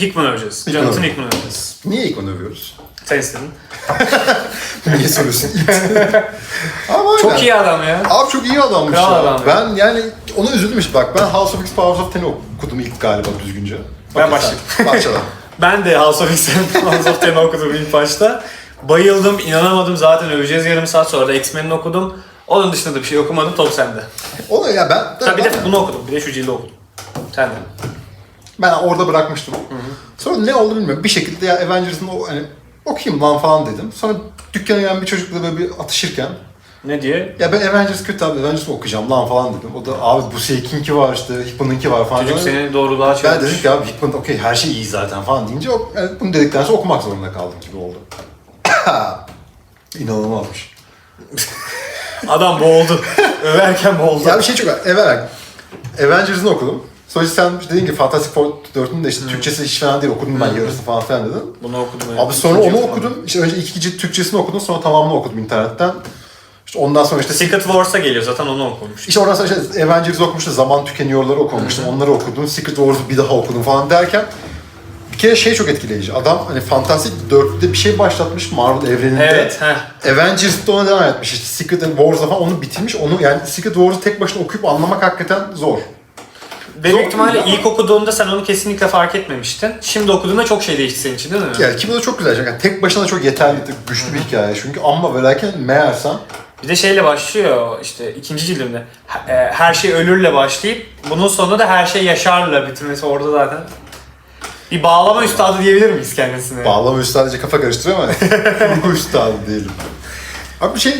Hickman öveceğiz. Hickman Jonathan. Hickman öveceğiz. niye onu övüyoruz? Sen istedin. Niye soruyorsun? Ama Çok iyi adam ya. Abi çok iyi adammış Kral ya. adam ya. Ben yani ona üzüldüm işte. Bak ben House of X Powers of Ten'i okudum ilk galiba düzgünce. Ben Bak sen, Başla. Ben de House of X'in House of Ten'i okudum ilk başta. Bayıldım, inanamadım. Zaten öveceğiz yarım saat sonra da X-Men'ini okudum. Onun dışında da bir şey okumadım. Top sende. Onu ya ben Ha, bir de bunu okudum. Bir de şu cildi okudum. Sen de. ben orada bırakmıştım. Sonra ne oldu bilmiyorum. Bir şekilde ya Avengers'ın o hani okuyayım lan falan dedim. Sonra dükkana gelen bir çocukla böyle bir atışırken Ne diye? ya ben Avengers kötü abi Avengers'ı okuyacağım lan falan dedim. O da abi bu Seyk'inki var işte Hickman'ınki var falan. Çocuk dedi. seni doğruluğa Ben çağırmış. dedim ki abi Hickman okey her şey iyi zaten falan deyince o, yani bunu dedikten sonra okumak zorunda kaldım gibi oldu. İnanılmazmış. Adam boğuldu. Överken boğuldu. Ya bir şey çok evet Avengers'ını okudum. İşte sen dedin ki Fantastic Four 4'ün de işte Türkçesi hiç fena değil okudum ben yarısını falan filan dedin. Bunu okudum. Abi sonra onu falan. okudum. İşte önce iki cilt Türkçesini okudum sonra tamamını okudum internetten. İşte ondan sonra işte Secret Wars'a geliyor zaten onu okumuştum. işte oradan sonra işte Avengers'ı okumuştum. Zaman tükeniyorları okumuştum. Onları okudum. Secret Wars'ı bir daha okudum falan derken bir kere şey çok etkileyici. Adam hani Fantastic 4'te bir şey başlatmış Marvel evreninde. Evet. Heh. Avengers'da ona devam etmiş. İşte Secret Wars'da falan onu bitirmiş. Onu yani Secret Wars'ı tek başına okuyup anlamak hakikaten zor. Benim Zor ihtimalle ama- ilk okuduğunda sen onu kesinlikle fark etmemiştin. Şimdi okuduğunda çok şey değişti senin için değil mi? Yani ki bu da çok güzel. Yani tek başına çok yeterli, güçlü bir hikaye. Çünkü amma ve lakin meğersem Bir de şeyle başlıyor işte ikinci cildimde. E, Her şey ölürle başlayıp bunun sonunda da her şey yaşarla bitirmesi orada zaten. Bir bağlama üstadı diyebilir miyiz kendisine? bağlama üstadece kafa karıştırıyor ama kurgu üstadı değilim. Abi bir şey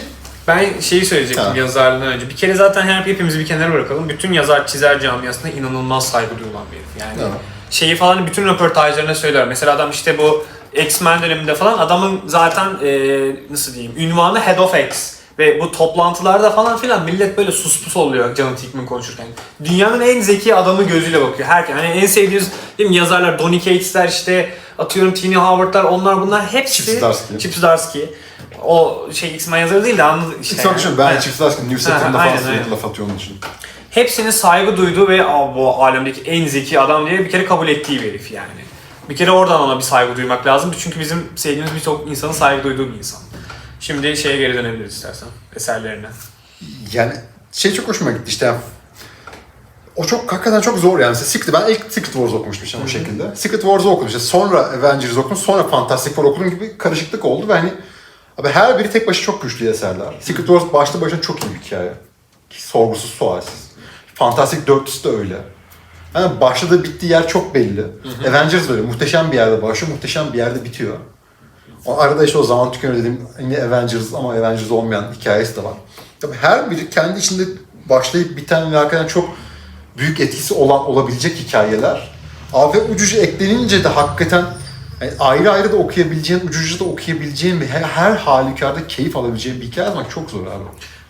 Ben şeyi söyleyecektim Ha. yazarlığından önce. Bir kere zaten her hepimizi bir kenara bırakalım. Bütün yazar çizer camiasında inanılmaz saygı duyulan bir herif. Yani Evet. şeyi falan bütün röportajlarına söyler. Mesela adam işte bu X-Men döneminde falan adamın zaten e, nasıl diyeyim ünvanı Head of X. Ve bu toplantılarda falan filan millet böyle sus pus oluyor Jonathan Hickman konuşurken. Dünyanın en zeki adamı gözüyle bakıyor. Herkes hani en sevdiğiniz değil mi, yazarlar Donny Cates'ler işte atıyorum Tini Howard'lar onlar bunlar hepsi Chip Zdarsky. Chip Zdarsky. O şey X-Men yazarı değil de anladın işte. Yani. ben. Chips Laskin New Ha, falan sürekli laf atıyor onun için. hepsinin saygı duyduğu ve "Aa, bu alemdeki en zeki adam diye bir kere kabul ettiği bir herif yani. Bir kere oradan ona bir saygı duymak lazım. Çünkü bizim sevdiğimiz birçok insanın saygı duyduğu bir insan. Şimdi şeye geri dönebiliriz istersen eserlerine. Yani şey çok hoşuma gitti işte. O çok hakikaten çok zor yani. Secret, ben ilk Secret Wars okumuştum işte o şekilde. Secret Wars'ı okudum işte. Sonra Avengers okudum. Sonra Fantastic Four okudum gibi karışıklık oldu ve hani abi her biri tek başına çok güçlü eserler. Secret Wars başta başına çok iyi bir hikaye. Sorgusuz sualsiz. Fantastic dörtlüsü de öyle. Yani başladığı bittiği yer çok belli. Avengers da öyle. Muhteşem bir yerde başlıyor, muhteşem bir yerde bitiyor. O arada işte o zaman tükeniyor dediğim yine Avengers ama Avengers olmayan hikayesi de var. Tabii her biri kendi içinde başlayıp biten ve hakikaten çok büyük etkisi olan olabilecek hikayeler. Abi ve ucucu eklenince de hakikaten yani ayrı ayrı da okuyabileceğin, ucucu da okuyabileceğin ve her, her halükarda keyif alabileceğin bir hikaye yazmak çok zor abi.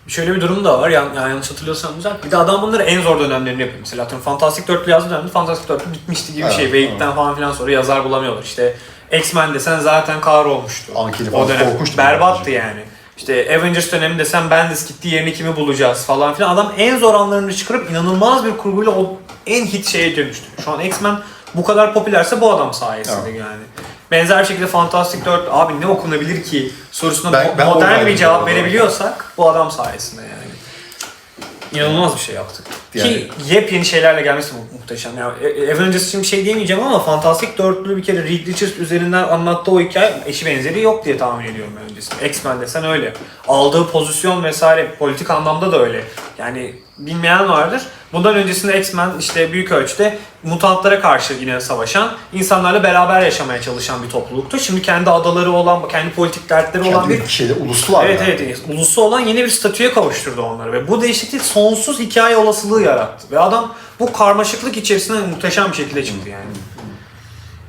Şöyle bir durum da var. Yan, yani yanlış hatırlıyorsam güzel. Bir de adam bunları en zor dönemlerini yapıyor. Mesela atıyorum Fantastic 4'lü yazdığı dönemde Fantastic 4 bitmişti gibi bir Evet, şey. Wade'den falan filan sonra yazar bulamıyorlar. İşte X-Men desen zaten kahrolmuştu. O falan dönem. korkunçtu Berbattı bence. yani. İşte Avengers dönemi desen Bendis gitti yerini kimi bulacağız falan filan. Adam en zor anlarını çıkarıp inanılmaz bir kurguyla o en hit şeye dönüştü. Şu an X-Men bu kadar popülerse bu adam sayesinde Evet. yani. Benzer şekilde Fantastic 4 abi ne okunabilir ki sorusuna Ben- ben modern bir cevap verebiliyorsak bu adam sayesinde yani. İnanılmaz bir şey yaptık. Yani- Ki yepyeni şeylerle gelmesi mu- muhteşem. Yani Avengers için bir şey diyemeyeceğim ama Fantastic Dörtlü bir kere Reed Richards üzerinden anlattığı o hikaye eşi benzeri yok diye tahmin ediyorum öncesinde. X-Men desen öyle. Aldığı pozisyon vesaire politik anlamda da öyle. Yani bilmeyen vardır. Bundan öncesinde X-Men işte büyük ölçüde mutantlara karşı yine savaşan, insanlarla beraber yaşamaya çalışan bir topluluktu. Şimdi kendi adaları olan, kendi politik dertleri olan Kendi bir ülkeleri, uluslar Evet yani. evet evet. Ulusu olan yeni bir statüye kavuşturdu onları ve bu değişiklik sonsuz hikaye olasılığı yarattı. Ve adam bu karmaşıklık içerisinde muhteşem bir şekilde çıktı yani.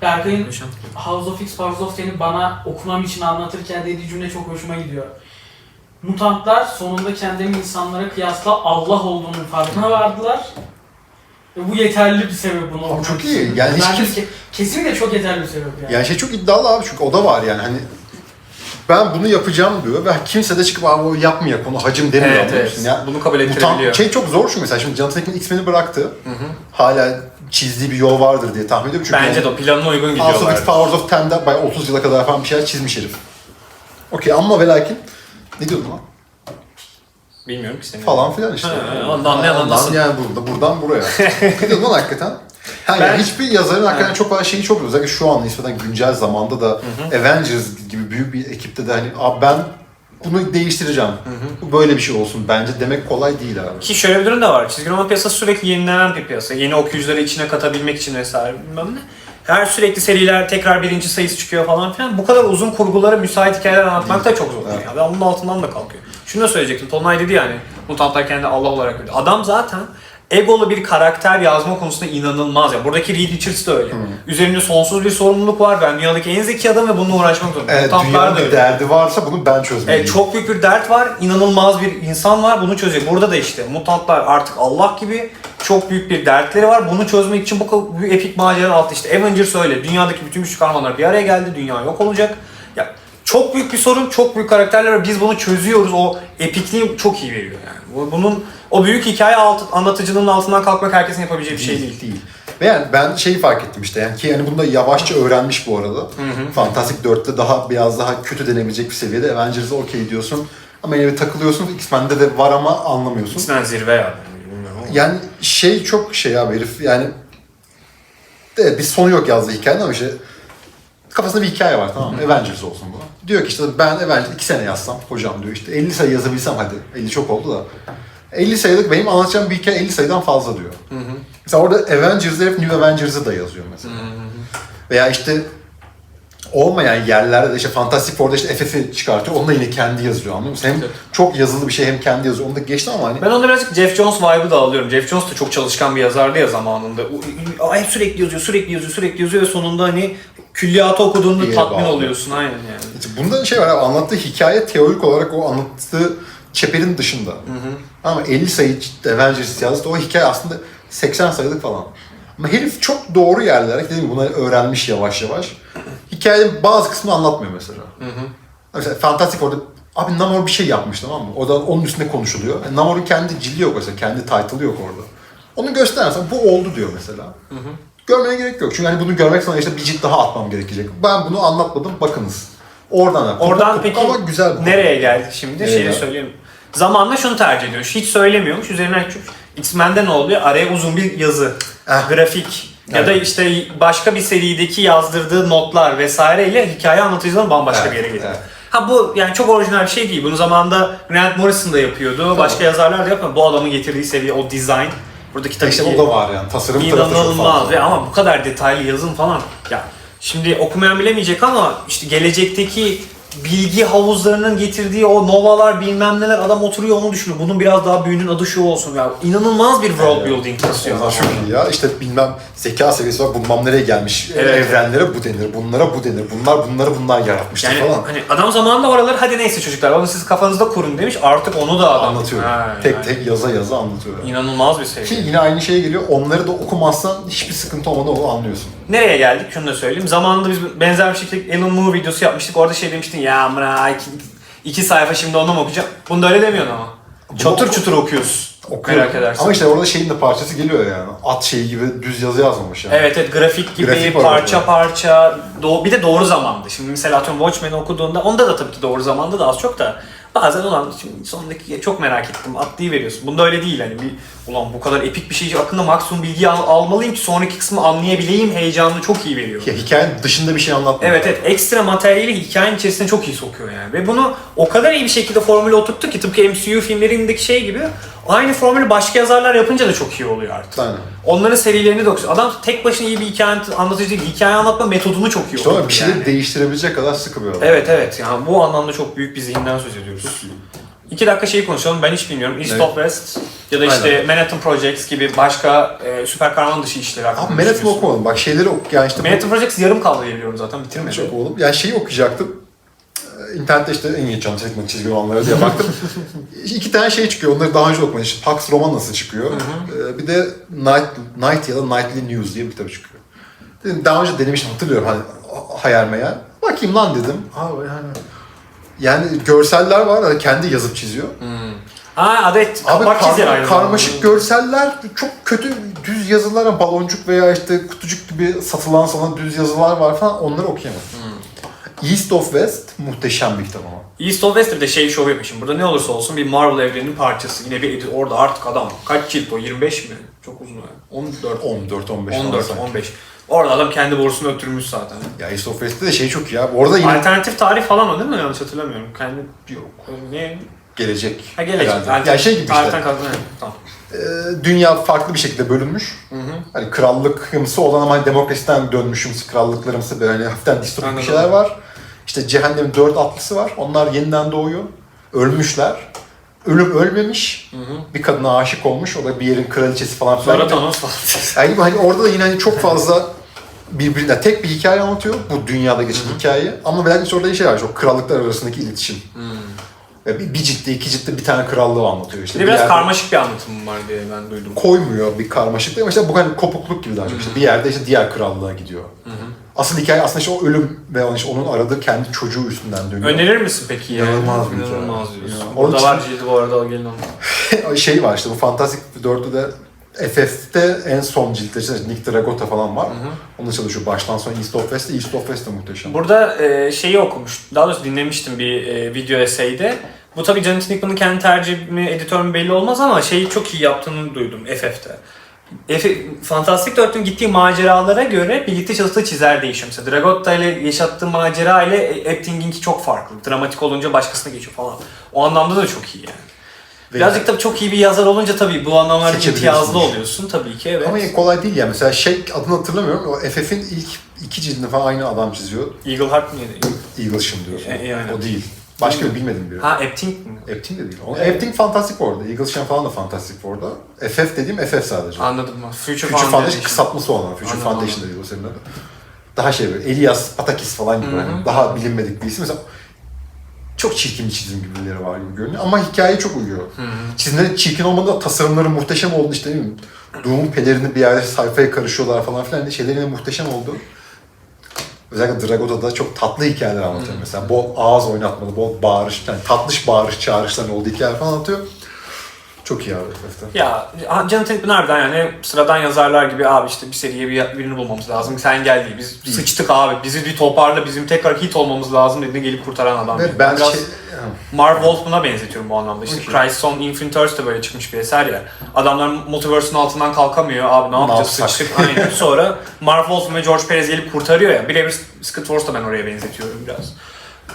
Berkay'ın. House of X, Powers of Ten'i bana okumam için anlatırken dediği cümle çok hoşuma gidiyor. Mutantlar sonunda kendilerini insanlara kıyasla Allah olduğunun farkına vardılar. Ve bu yeterli bir sebep bunu okumak çok iyi. Yani hiç Bence kimse- ke- kesinlikle çok yeterli bir sebep yani. Yani şey çok iddialı abi çünkü o da var yani hani ben bunu yapacağım diyor ve kimse de çıkıp abi o yapmayak onu hacım demiyor Evet anlıyor evet. musun? Ya, Bunu kabul mutant, ettirebiliyor. şey çok zor çünkü mesela şimdi Jonathan Hickman X-Men'i bıraktı. Hala çizdiği bir yol vardır diye tahmin ediyorum. Çünkü Bence de o planına uygun House of gidiyorlar. X, Powers of 10'de bayağı 30 yıla kadar falan bir şeyler çizmiş herif. Okey ama ve lakin ne diyordum lan? Bilmiyorum ki senin. Falan filan işte. Ha, ondan ne anlasın. yani burada, buradan buraya. ne diyordum lan hakikaten? Ha, Ben- yani hiçbir yazarın hakikaten çok fazla şeyi çok özellikle şu an nispeten güncel zamanda da Avengers gibi büyük bir ekipte de hani abi ben bunu değiştireceğim. Bu böyle bir şey olsun bence demek kolay değil abi. Ki şöyle bir durum da var. Çizgi roman piyasası sürekli yenilenen bir piyasa. Yeni okuyucuları içine katabilmek için vesaire bilmem ne. Her sürekli seriler tekrar birinci sayısı çıkıyor falan filan. Bu kadar uzun kurgulara müsait hikayeler anlatmak da çok zor. Evet. Ya. Ve onun altından da kalkıyor. Şunu da söyleyecektim. Tolunay dedi yani. Mutantlar kendi Allah olarak görüyor. Adam zaten egolu bir karakter yazma konusunda inanılmaz. ya. Buradaki Reed Richards da öyle. Üzerinde sonsuz bir sorumluluk var. Ben dünyadaki en zeki adam ve bununla uğraşmak zorundayım. Evet, dünyanın bir derdi varsa bunu ben çözmeliyim. Evet, çok büyük bir dert var. İnanılmaz bir insan var. Bunu çözüyor. Burada da işte mutantlar artık Allah gibi çok büyük bir dertleri var. Bunu çözmek için bu büyük epik macera altı işte. Avengers öyle. Dünyadaki bütün güçlü kahramanlar bir araya geldi. Dünya yok olacak. Ya çok büyük bir sorun, çok büyük karakterler var. Biz bunu çözüyoruz. O epikliği çok iyi veriyor yani. Bu- Bunun o büyük hikaye altı, anlatıcının altından kalkmak herkesin yapabileceği bir şey değil. değil. Ve yani ben şeyi fark ettim işte yani ki yani bunu da yavaşça öğrenmiş bu arada. Fantastic 4'te daha biraz daha kötü denebilecek bir seviyede Avengers'a okey diyorsun. Ama yine bir takılıyorsun. X-Men'de de var ama anlamıyorsun. İkisinden zirve yani. Yani şey çok şey abi herif yani evet bir sonu yok yazdığı hikayenin ama işte kafasında bir hikaye var tamam mı? Avengers olsun bu. Diyor ki işte ben Avengers 2 sene yazsam hocam diyor işte 50 sayı yazabilsem hadi 50 çok oldu da 50 sayılık benim anlatacağım bir hikaye 50 sayıdan fazla diyor. Mesela orada Avengers'ı hep New Avengers'ı da yazıyor mesela. Veya işte olmayan yerlerde de işte Fantastic Four'da işte FF'i çıkartıyor. Onu da yine kendi yazıyor anlıyor musun? Hem Evet. çok yazılı bir şey hem kendi yazıyor. Onu da geçti ama hani Ben onda birazcık Jeff Jones vibe'ı da alıyorum. Jeff Jones da çok çalışkan bir yazardı ya zamanında. O- Hep sürekli yazıyor, sürekli yazıyor, sürekli yazıyor ve sonunda hani külliyatı okuduğunda İyi, tatmin bağlı. oluyorsun aynen yani. İşte Bunda şey var abi, anlattığı hikaye teorik olarak o anlattığı çeperin dışında. Ama 50 sayı Avengers yazdı o hikaye aslında 80 sayılık falan. Ama herif çok doğru yerlere dediğim gibi bunları öğrenmiş yavaş yavaş. Hikayenin bazı kısmını anlatmıyor mesela. Mesela Fantastic Four'da abi Namor bir şey yapmış tamam mı? O da onun üstünde konuşuluyor. Yani Namor'un kendi cildi yok mesela, kendi title'ı yok orada. Onu göstersen bu oldu diyor mesela. Görmeye gerek yok. Çünkü hani bunu görmek sana işte bir cilt daha atmam gerekecek. Ben bunu anlatmadım bakınız. Oradan da. Oradan Kopuk peki kopuk ama güzel bu. nereye geldi şimdi? Nereye Şeyi geldi? söyleyeyim. Zamanla şunu tercih ediyormuş. Hiç söylemiyormuş. Üzerine çünkü X-Men'de ne oluyor? Araya uzun bir yazı, Eh. grafik ya da işte başka bir serideki yazdırdığı notlar vesaireyle hikaye anlatıcıdan bambaşka Evet, bir yere getiriyor. evet. Ha bu yani çok orijinal bir şey değil. Bunu zamanında Grant Morrison da yapıyordu. Başka yazarlar da yapıyor. Bu adamın getirdiği seviye, o design. Buradaki tabii İşte ki o da var yani. Tasarım tarafı çok İnanılmaz fazla. ve ama bu kadar detaylı yazım falan ya şimdi okumayan bilemeyecek ama işte gelecekteki bilgi havuzlarının getirdiği o novalar bilmem neler adam oturuyor onu düşünüyor. Bunun biraz daha büyüğünün adı şu olsun ya. İnanılmaz bir world building kasıyor. Onlar çok iyi ya. İşte bilmem zeka seviyesi var. Bundan nereye gelmiş? Evet. Evrenlere bu denir. Bunlara bu denir. Bunlar bunları bunlar yaratmıştır Yani falan. hani adam zamanında oraları hadi neyse çocuklar onu siz kafanızda kurun demiş. Artık onu da adam Anlatıyor. Ha, tek yani. tek yaza yaza anlatıyor. İnanılmaz bir Ki seviye. yine aynı şeye geliyor. Onları da okumazsan hiçbir sıkıntı olmadan onu anlıyorsun. Nereye geldik? Şunu da söyleyeyim. Zamanında biz benzer bir şekilde Alan Moore videosu yapmıştık. Orada şey demiştin ya amına iki, iki sayfa şimdi mu okuyacağım? Bunu da öyle demiyorsun ama. Çatır oku- çutur okuyorsun. Okuyorum. Merak edersin. Ama işte orada şeyin de parçası geliyor yani. At şeyi gibi düz yazı yazmamış yani. Evet evet grafik gibi Grafik var parça orada. parça do- bir de doğru zamandı. Şimdi mesela atıyorum Watchmen'i okuduğunda onda da tabii ki doğru zamanda da az çok da bazen ulan şimdi sondaki çok merak ettim atlayıveriyorsun. Bunda öyle değil hani bir ulan bu kadar epik bir şey hakkında maksimum bilgi al- almalıyım ki sonraki kısmı anlayabileyim heyecanını çok iyi veriyor. Ya, hikayenin dışında bir şey anlatmıyor. Evet evet ekstra materyali hikayenin içerisine çok iyi sokuyor yani. Ve bunu o kadar iyi bir şekilde formüle oturttu ki tıpkı MCU filmlerindeki şey gibi aynı formülü başka yazarlar yapınca da çok iyi oluyor artık. Aynen. Onların serilerini de okuyor. Adam tek başına iyi bir hikaye anlatıcı değil. Hikaye anlatma metodunu çok iyi okuyor bir şeyleri yani. değiştirebilecek kadar sıkı bir adam. Evet evet yani bu anlamda çok büyük bir zihinden söz ediyoruz. İki dakika şeyi konuşalım ben hiç bilmiyorum. East Evet. of West ya da işte Aynen. Manhattan Projects gibi başka e, süper kahraman dışı işleri hakkında Abi Manhattan okumadım. Bak şeyleri ok yani işte bu- Manhattan Projects yarım kaldı diye biliyorum zaten bitirmedi. Çok oğlum. Yani şeyi okuyacaktım. İnternette işte en iyi can çekme çizgi romanları diye baktım. İki tane şey çıkıyor. Onları daha önce okumadım. İşte Pax Romanası çıkıyor. Ee, bir de Night, Night ya da Nightly News diye bir kitap çıkıyor. Dedim, daha önce denemiştim hatırlıyorum hani hayal meyal. Bakayım lan dedim. Abi yani yani görseller var. Hani kendi yazıp çiziyor. Ha adet Abi kapak kar- aynı karmaşık zamanda. görseller, çok kötü düz yazılar, baloncuk veya işte kutucuk gibi satılan sana düz yazılar var falan onları okuyamam. East of West muhteşem bir kitap ama. East of West bir de şey şov yapmışım. Burada ne olursa olsun bir Marvel evreninin parçası. Yine bir edit orada artık adam. Kaç cilt o? 25 mi? Çok uzun yani. 14. 14 15 falan 14, sanki. 15. Orada adam kendi borusunu öttürmüş zaten. Ya East of West'te de şey çok abi. Orada yine Alternatif tarih falan o değil mi? Yanlış hatırlamıyorum. Kendi yok. Ne? gelecek. Ha gelecek. Alternatif Ya şey gibi işte. tarihten Tamam. e, dünya farklı bir şekilde bölünmüş. Hani krallıkımsı olan ama hani demokrasiden dönmüşümsü, krallıklarımsı böyle hani hafiften distopik bir şeyler var. İşte cehennemin dört atlısı var. Onlar yeniden doğuyor. Ölmüşler. Ölüm ölmemiş. Bir kadına aşık olmuş. O da bir yerin kraliçesi falan filan. Sonra Thanos falan. Yani hani orada da yine hani çok fazla birbirine tek bir hikaye anlatıyor. Bu dünyada geçen hikaye. Ama belki orada şey var. Çok krallıklar arasındaki iletişim. Ve bir, bir ciltte, iki ciltte bir tane krallığı anlatıyor. İşte Bir de biraz yerde- karmaşık bir anlatım var diye ben duydum. koymuyor bir karmaşık ama işte bu hani kopukluk gibi daha çok işte bir yerde işte diğer krallığa gidiyor. Asıl hikaye aslında işte o ölüm ve onun, işte onun aradığı kendi çocuğu üstünden dönüyor. Önerir misin peki ya? İnanılmaz bir hikaye. İnanılmaz diyorsun. İnanılmaz. Orada Onun var cildi bu arada gelin onu. şey var işte bu Fantastic Dörtlü'de FF'te en son ciltte işte Nick Dragota falan var. Onunla çalışıyor baştan sona East of West'te. East of West de muhteşem. Burada e, şeyi okumuş, daha doğrusu dinlemiştim bir e, video eseyde. Bu tabii Jonathan Hickman'ın kendi tercihi mi, editör mü belli olmaz ama şeyi çok iyi yaptığını duydum FF'te. F Fantastic Dört'ün gittiği maceralara göre birlikte çalıştığı çizer değişiyor. Mesela Dragotta ile yaşattığı macera ile Epting'inki çok farklı. Dramatik olunca başkasına geçiyor falan. O anlamda da çok iyi yani. Birazcık da çok iyi bir yazar olunca tabii bu anlamlarda imtiyazlı oluyorsun tabii ki evet. Ama yani kolay değil ya. Mesela şey adını hatırlamıyorum. O FF'in ilk iki cildini falan aynı adam çiziyor. Eagle Heart mıydı? Eaglesham diyorsun. E, e, aynen. o değil. Başka bir bilmedim biri. Ha Epting mi? Epting de değil. O, Epting Fantastic Four'da. Eaglesham falan da Fantastic Four'da. FF dediğim FF sadece. Anladım? Future, Future Foundation Foundation. kısaltması olan. Future Anladım, Foundation değil o senin adı. Daha şey böyle Elias Patakis falan gibi. hani daha bilinmedik bir isim. Mesela çok çirkin bir çizim gibileri var gibi görünüyor ama hikaye çok uyuyor. Çizimleri çirkin olmadı da tasarımları muhteşem oldu işte değil mi? Doğum pelerini bir yerde sayfaya karışıyorlar falan filan şeylerin muhteşem oldu. Özellikle Dragota'da çok tatlı hikayeler anlatıyor mesela. Bol ağız oynatmalı, bol bağırış, yani tatlış bağırış çağrışların olduğu hikayeler falan anlatıyor. Çok iyi abi herifte. Ya Jonathan Hickman harbiden yani sıradan yazarlar gibi abi işte bir seriye bir, birini bulmamız lazım. Sen gel değil. Biz sıçtık abi. Bizi bir toparla. Bizim tekrar hit olmamız lazım dedi gelip kurtaran adam. Ve yani. ben Biraz şey... Marv Wolfman'a benzetiyorum bu anlamda. İşte Okey. Crisis on Infinite Earth de böyle çıkmış bir eser ya. Adamlar Multiverse'ın altından kalkamıyor. Abi ne yapacağız sıçtık. Aynen. Sonra Marv Wolfman ve George Perez gelip kurtarıyor ya. Birebir Secret Wars'ta ben oraya benzetiyorum biraz.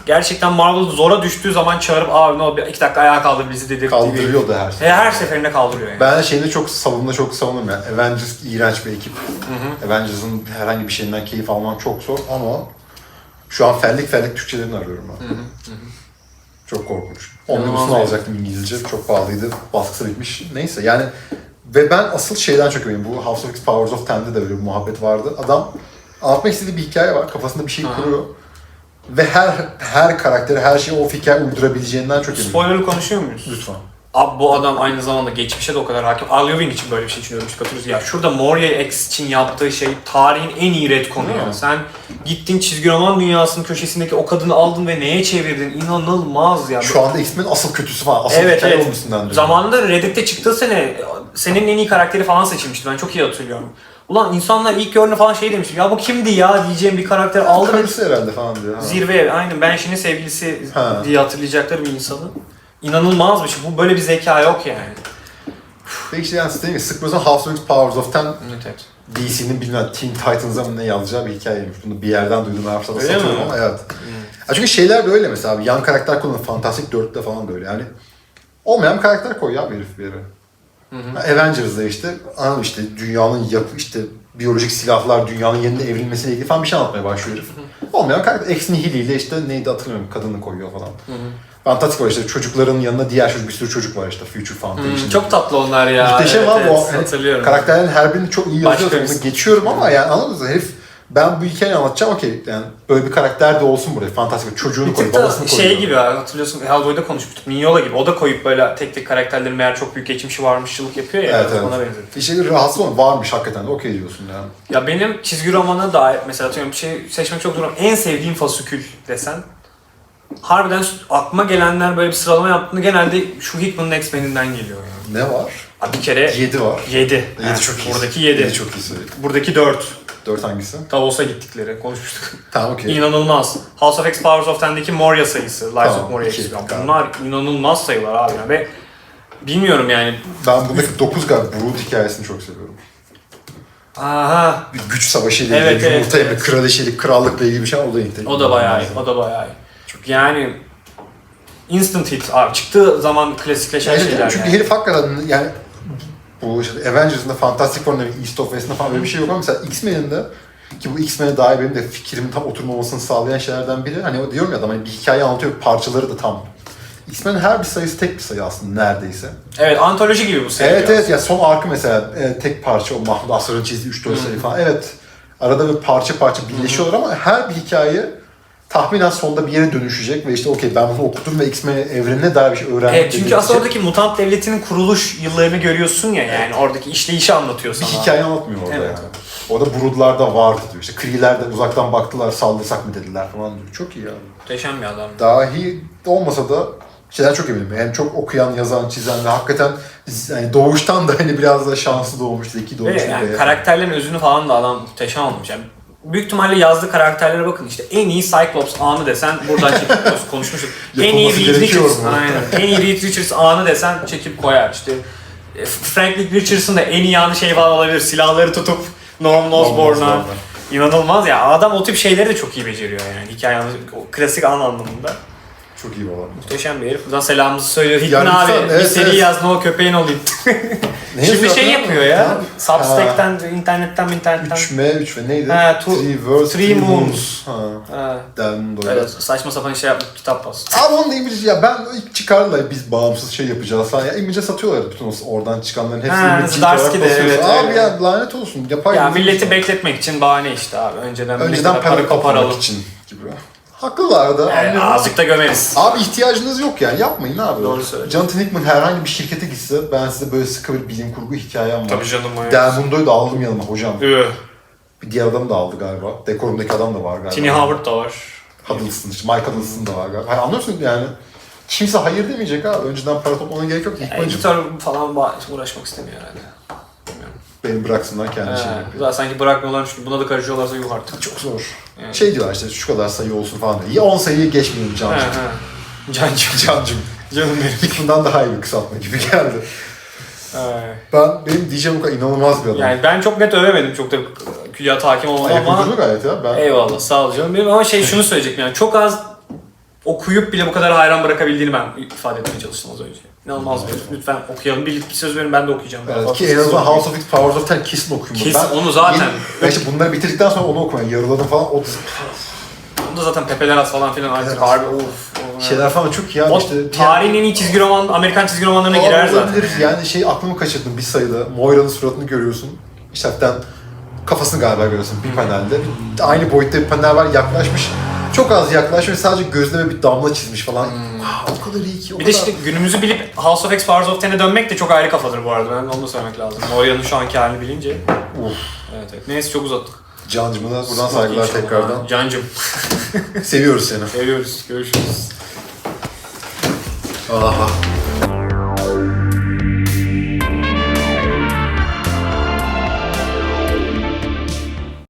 Gerçekten Marvel zora düştüğü zaman çağırıp abi ne oldu iki dakika ayağa kaldır bizi dedirttiği. Kaldırıyor da her şey. He, her seferinde kaldırıyor yani. Ben şeyde çok savunma çok savunum ya. Avengers iğrenç bir ekip. Avengers'ın herhangi bir şeyinden keyif almam çok zor ama şu an fellik fellik Türkçelerini arıyorum ben. Çok korkunç. Omnibus'unu alacaktım İngilizce. Çok pahalıydı. Baskısı bitmiş. Neyse yani ve ben asıl şeyden çok eminim. Bu House of X Powers of Ten'de de öyle bir muhabbet vardı. Adam anlatmak istediği bir hikaye var. Kafasında bir şey Aha. kuruyor. Ve her her karakteri, her şeyi o hikaye uydurabileceğinden çok eminim. Spoiler'lı konuşuyor muyuz? Lütfen. Abi bu adam aynı zamanda geçmişe de o kadar hakim. Al Ewing için böyle bir şey için ölmüş katılıyoruz. Ya şurada Moria X için yaptığı şey tarihin en iyi retconu ya. Hı. Sen gittin çizgi roman dünyasının köşesindeki o kadını aldın ve neye çevirdin? İnanılmaz ya. Şu anda X-Men asıl kötüsü falan. Asıl evet hikaye evet. olmasından diyorum. Zamanında Reddit'te çıktığı sene senin en iyi karakteri falan seçilmişti. Ben çok iyi hatırlıyorum. Ulan insanlar ilk gördüğünde falan şey demiş. Ya bu kimdi ya diyeceğim bir karakter aldı Karısı herhalde falan diyor. ha. Aynen Banshee'nin sevgilisi Ha. diye hatırlayacakları bir insanı. İnanılmaz bir şey. Bu böyle bir zeka yok yani. Peki işte yani gibi sıkmıyorsan House of X Powers of Ten Evet evet. DC'nin bilmem Teen Titans'a mı ne yazacağı bir hikayeymiş. Bunu bir yerden duydum her hafta da Öyle satıyorum mi? ama evet. Ya çünkü şeyler de öyle mesela abi. Yan karakter kullanıyor. Fantastic 4'te falan böyle yani. Olmayan bir karakter koy ya bir herif bir yere. Ha, Avengers'da işte anladın işte dünyanın yapı işte biyolojik silahlar dünyanın yeniden evrilmesiyle ilgili falan bir şey anlatmaya başlıyor herif. Olmayan karakter Ex Nihil ile işte neydi hatırlamıyorum kadını koyuyor falan. Fantastic var işte çocukların yanında diğer çocuk bir sürü çocuk var işte Future Foundation. Hmm, çok tatlı onlar ya. Muhteşem evet, abi evet, o. Hani hatırlıyorum. karakterlerin her birini çok iyi yazıyor. Geçiyorum ama yani anladın mı? Herif ben bu hikayeyi anlatacağım okey. Yani böyle bir karakter de olsun buraya. Fantastik çocuğunu koy, babasını koy. şey gibi ha, hatırlıyorsun Hellboy'da konuşmuştuk. Mignola gibi. O da koyup böyle tek tek karakterlerin meğer çok büyük geçmişi varmışçılık yapıyor ya. Evet evet. Ona benzetti. İşte rahatsız olma varmış hakikaten de okey diyorsun yani. Ya benim çizgi romanı da mesela atıyorum bir şey seçmek çok zor. En sevdiğim fasikül desen harbiden aklıma gelenler böyle bir sıralama yaptığında genelde şu Hickman'ın X-Men'inden geliyor yani. Ne var? Bir kere 7 var. 7. 7 çok iyi. Buradaki 7. 7 çok iyi. Buradaki 4. 4 hangisi? Davos'a gittikleri konuşmuştuk. Tamam okey. İnanılmaz. House of X Powers of Ten'deki Moria sayısı. Lies Tamam, of Moria iki, X. tamam. Bunlar inanılmaz sayılar abi. ya. Ve bilmiyorum yani. Ben buradaki 9 galiba Brood hikayesini çok seviyorum. Aha. Bir güç savaşıyla Evet, ilgili, evet, yumurta yeme, evet. kraliçelik, krallıkla ilgili bir şey o da iyi. O da bayağı iyi. O da bayağı iyi. Yani instant hit abi. Çıktığı zaman klasikleşen Evet, şeyler çünkü yani. herif hakikaten yani bu işte Avengers'ın da Fantastic Four'un da East of West'inde falan böyle bir şey yok ama mesela X-Men'in ki bu X-Men'e dair benim de fikrimin tam oturmamasını sağlayan şeylerden biri. Hani o diyorum ya adam hani bir hikaye anlatıyor parçaları da tam. X-Men'in her bir sayısı tek bir sayı aslında neredeyse. Evet antoloji gibi bu seri. Evet evet ya son arkı mesela e, tek parça o Mahmut Asrar'ın çizdiği 3-4 sayı falan. Evet arada bir parça parça birleşiyorlar ama her bir hikaye tahminen sonunda bir yere dönüşecek ve işte okey ben bunu okudum ve X-Men evrenine dair bir şey öğrendim. Evet çünkü aslında oradaki mutant devletinin kuruluş yıllarını görüyorsun ya yani oradaki işleyişi anlatıyor bir sana. hikaye anlatmıyor orada Evet. yani. Orada Brood'lar da vardı diyor. İşte Kree'ler de uzaktan baktılar saldırsak mı dediler falan diyor. Çok iyi yani. Muhteşem bir adam. Dahi olmasa da şeyden çok eminim. Hem çok okuyan, yazan, çizen ve hakikaten yani doğuştan da hani biraz da şanslı doğmuş, zeki doğmuş. Ve bir yani de. karakterlerin özünü falan da adam muhteşem olmuş. Yani büyük ihtimalle yazdığı karakterlere bakın işte en iyi Cyclops anı desen buradan çekip konuşmuştuk. en iyi Reed Richards, aynen. en iyi Reed Richards anı desen çekip koyar işte. E, Frank Lee Richards'ın da en iyi anı şey falan olabilir. Silahları tutup Norman Osborn'a. İnanılmaz ya. Adam o tip şeyleri de çok iyi beceriyor yani. Hikaye klasik an anlamında. Çok iyi valla. Muhteşem bir herif. Buradan selamımızı söylüyor. Hikmet Yani abi lütfen, bir evet, seri evet. yaz ne o köpeğin olayım. Şimdi şey yapıyor ya. Substack'ten, internetten, internetten. 3M, 3M neydi? Ha, two- three Worlds, Three Moons. Ha. Ha, Oil. evet, saçma sapan şey yapmış, kitap bas. Abi onun imajı ya ben ilk çıkardılar biz bağımsız şey yapacağız falan. Ya imajı satıyorlar bütün o oradan çıkanların hepsini Ha, image Zdarsky de, basıyorsun. evet, Abi ya lanet olsun. Yapay Ya imaj milleti bekletmek için bahane işte abi. Önceden, Önceden millete para kaparalım için. Haklılar da. Yani azıcık da gömeriz. Abi ihtiyacınız yok yani yapmayın abi. Doğru söylüyorsun. Jonathan Hickman herhangi bir şirkete gitse ben size böyle sıkı bir bilim kurgu hikayem var. Tabii canım ya. Delmundo'yu da aldım yanıma hocam. Üh. Bir diğer adam da aldı galiba. Dekorumdaki adam da var galiba. Tini Howard da var. Huddleston işte. Mike Huddleston da var galiba. Hani anlıyorsun yani. Kimse hayır demeyecek abi. Önceden para toplamana gerek yok. Yani Hickman'cım editör falan ba- uğraşmak istemiyor herhalde. Beni bıraksınlar kendi He, şeyini yapıyor. zaten sanki bırakmıyorlar çünkü buna da karışıyorlarsa yuh artık. Çok zor. Evet. Şey diyorlar işte şu kadar sayı olsun falan diyor. Ya 10 sayıyı geçmeyelim He Can'cım. Cancım. Cancım. Canım benim. Hickman'dan daha iyi bir kısaltma gibi geldi. Ay. Ben, benim diyeceğim kadar inanılmaz bir adam. Yani ben çok net övemedim çok da külliyata hakim olmadım Ayak ama gayet ya. Ben eyvallah sağ ol canım benim ama şey şunu söyleyecektim yani çok az okuyup bile bu kadar hayran bırakabildiğini ben ifade etmeye çalıştım az önce. İnanılmaz bir. Lütfen okuyalım. Bir, bir söz verin ben de okuyacağım. Evet, ki en azından House of X, Powers of Ten kesin okuyayım. Kesin, ben, onu zaten- ben işte bunları bitirdikten sonra onu okumayı yarıladım falan. O Onda zaten Pepe Leras falan filan artık harbi of. şeyler falan çok iyi. Yani O işte, tarihin en iyi çizgi roman, Amerikan çizgi romanlarına girer zaten. Yani şey aklımı kaçırdım bir sayıda. Moira'nın suratını görüyorsun. İşte hafiften kafasını galiba görüyorsun bir panelde. Aynı boyutta bir panel var yaklaşmış. Çok az yaklaşmış sadece gözüne bir damla çizmiş falan. Aa, o kadar iyi ki o Bir de kadar. işte günümüzü bilip House of X, Powers of Ten'e dönmek de çok ayrı kafadır bu arada. Ben onu da söylemek lazım. Moria'nın şu anki halini bilince. Uf. Evet evet. Neyse çok uzattık. Cancım'a da buradan saygılar İnşallah. tekrardan. Cancım. Seviyoruz seni. Seviyoruz. Görüşürüz. Aha.